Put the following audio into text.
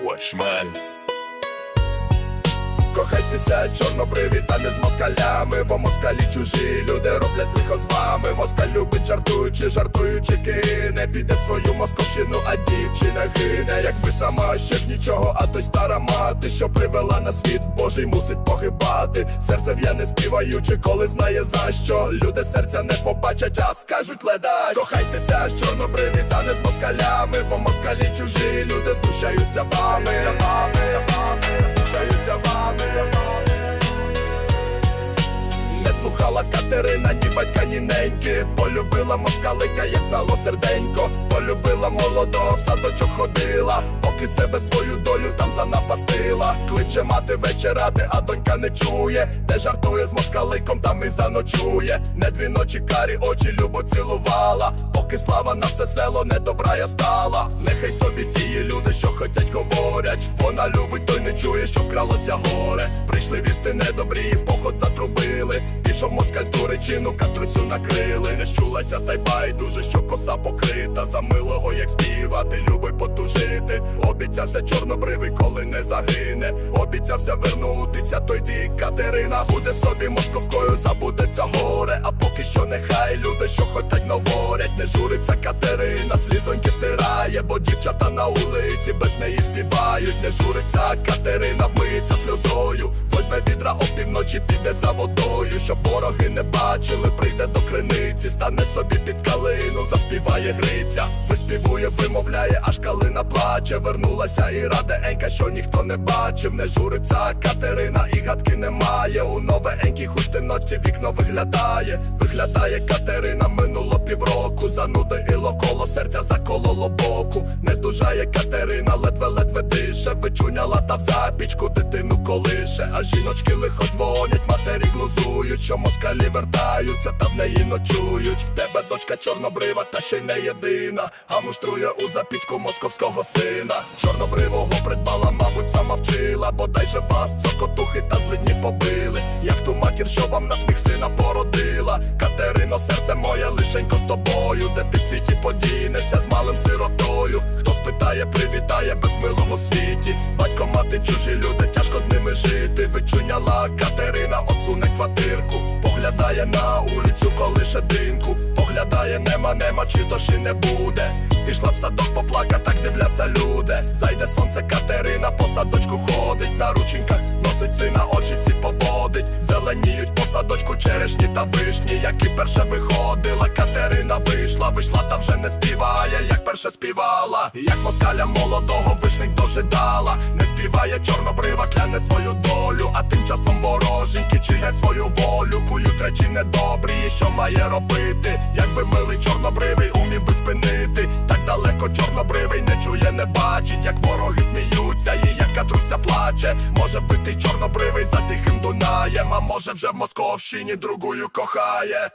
Watch mine. Кохайтеся, чорнобриві, та не з москалями, бо москалі чужі люди роблять лихо з вами. Москаль любить жартуючи, жартуючи кине. Піде в свою московщину, а дівчина гине. Якби сама ще б нічого, а той стара мати, що привела на світ Божий, мусить погибати. Серце в'яне співаючи, коли знає за що. Люди серця не побачать, а скажуть ледай. Кохайтеся, чорнобриві, та не з москалями, бо москалі чужі люди знущаються вами. Знущаються батька, Полюбила москалика, як знало серденько. Полюбила молодого, в садочок ходила. Поки себе свою долю там занапастила. Кличе мати вечерати, а донька не чує. Де жартує з москаликом, там і заночує. Не дві ночі карі очі любо цілувала. Поки слава на все село не добра я стала. Нехай собі тії люди, що хотять говорять. Вона любить, той не чує, що вкралося горе. Прийшли вісти недобрі і в поход затрубили москаль туричину, катрусю накрили. Не щулася та й байдуже, що коса покрита. За милого, як співати, любить потужити. Обіцявся чорнобривий, коли не загине. Обіцявся вернутися, той дій Катерина Буде собі московкою, забудеться горе. А поки що нехай люди, що хотять говорять Не журиться Катерина, слізоньки втирає Бо дівчата на улиці без неї співають. Не журиться Катерина, опівночі, піде за водою Щоб вороги не бачили, прийде до криниці Стане собі під калину, заспіває Гриця Виспівує, вимовляє, аж калина плаче. Вернулася і раде Енька, що ніхто не бачив. Не журиться Катерина і гадки немає. У новенькій хустиночці вікно виглядає. Виглядає Катерина, минуло півроку. Зануди і коло серця закололо боку. Не здужає Катерина, ледве-ледве дише Вичуняла та в запічку дитину колише. А жіночки лихо дзвонять, матері глузують Що москалі вертаються та в неї ночують. В тебе дочка чорнобрива, та ще й не єдина. А муштрує у запічку московського сина. Чорнобривого придбала, мабуть, сама вчила. Бодай же вас цокотухи та злидні побили. Як ту матір, що вам на сміх сина породила. Катерино, серце моє лишенько з тобою. Де ти в світі подінешся з малим сиротою? Хто спитає, привітає без милого світі. Батько, мати, чужі люди, тяжко з ними жити. Вичуняла Катерина, отсуне квартирку. Поглядає на улицю, коли ще динку Поглядає, нема, нема, чи то ще не буде. Пішла в садок поплака, так дивляться люди. Зайде сонце Катерина, по садочку ходить. На рученьках носить сина, очі ці поводить. Зеленіють по садочку черешні та вишні Як і перше виходила, Катерина вийшла Вийшла та вже не співає, як перше співала. Як москаля молодого вишник дожидала. Не співає чорнобрива, кляне свою долю. А тим часом вороженьки чинять свою волю. Кують речі недобрі, що має робити Якби милий чорнобривий умів би спинити Так далеко чорнобривий не чує, не бачить Як вороги сміються, і як катруся плаче. Може бити чорнобривий за тихим Дунаєм А може вже в Московщині другою кохає